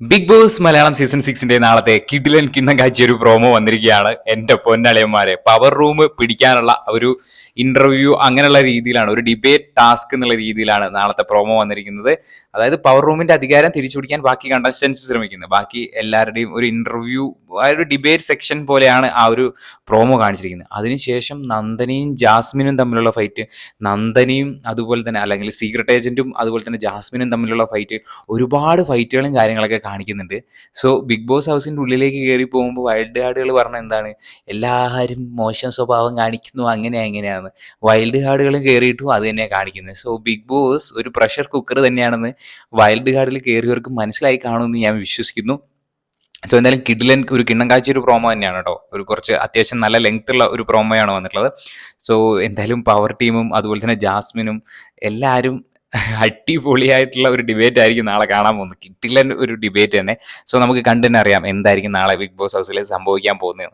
Big boss Malayalam season സിക്സിന്റെ നാളത്തെ കിഡിലൻ കിണ്ണം കാഴ്ച ഒരു പ്രോമോ വന്നിരിക്കുകയാണ്. എന്റെ പൊന്നളിയന്മാരെ പവർ റൂം പിടിക്കാനുള്ള ഒരു ഇന്റർവ്യൂ അങ്ങനെയുള്ള രീതിയിലാണ് ഒരു ഡിബേറ്റ് ടാസ്ക് എന്നുള്ള രീതിയിലാണ് നാളത്തെ പ്രോമോ വന്നിരിക്കുന്നത്. അതായത് പവർ റൂമിന്റെ അധികാരം തിരിച്ചു പിടിക്കാൻ ബാക്കി കണ്ടസ്റ്റൻസ് ശ്രമിക്കുന്നത് ബാക്കി എല്ലാവരുടെയും ഒരു ഇന്റർവ്യൂ ആ ഒരു ഡിബേറ്റ് സെക്ഷൻ പോലെയാണ് ആ ഒരു പ്രോമോ കാണിച്ചിരിക്കുന്നത്. അതിനുശേഷം നന്ദനയും ജാസ്മിനും തമ്മിലുള്ള ഫൈറ്റ് നന്ദനയും അതുപോലെ തന്നെ അല്ലെങ്കിൽ സീക്രട്ട് ഏജന്റും അതുപോലെ തന്നെ ജാസ്മിനും തമ്മിലുള്ള ഫൈറ്റ് ഒരുപാട് ഫൈറ്റുകളും കാര്യങ്ങളൊക്കെ കാണിക്കുന്നുണ്ട്. സോ ബിഗ് ബോസ് ഹൗസിന്റെ ഉള്ളിലേക്ക് കയറി പോകുമ്പോൾ വൈൽഡ് കാർഡുകൾ പറഞ്ഞ എന്താണ്? എല്ലാവരും മോശം സ്വഭാവം കാണിക്കുന്നു അങ്ങനെ എങ്ങനെയാണ് വൈൽഡ് കാർഡുകളും കയറിയിട്ടും അത് തന്നെയാണ് കാണിക്കുന്നത്. സോ ബിഗ് ബോസ് ഒരു പ്രഷർ കുക്കർ തന്നെയാണെന്ന് വൈൽഡ് കാർഡിൽ കയറിയവർക്ക് മനസ്സിലായി കാണുമെന്ന് ഞാൻ വിശ്വസിക്കുന്നു. സോ എന്തായാലും കിഡിലൻ ഒരു കിണ്ണം കാഴ്ച ഒരു പ്രോമോ തന്നെയാണ് കേട്ടോ. ഒരു കുറച്ച് അത്യാവശ്യം നല്ല ലെങ്ത് ഉള്ള ഒരു പ്രോമോയാണ് വന്നിട്ടുള്ളത്. സോ എന്തായാലും പവർ ടീമും അതുപോലെ തന്നെ ജാസ്മിനും എല്ലാവരും അടിപൊളിയായിട്ടുള്ള ഒരു ഡിബേറ്റ് ആയിരിക്കും നാളെ കാണാൻ പോകുന്നത്. കിട്ടില്ല ഒരു ഡിബേറ്റ് തന്നെ. സോ നമുക്ക് കണ്ടു തന്നെ അറിയാം എന്തായിരിക്കും നാളെ ബിഗ് ബോസ് ഹൗസിൽ സംഭവിക്കാൻ പോകുന്നത്.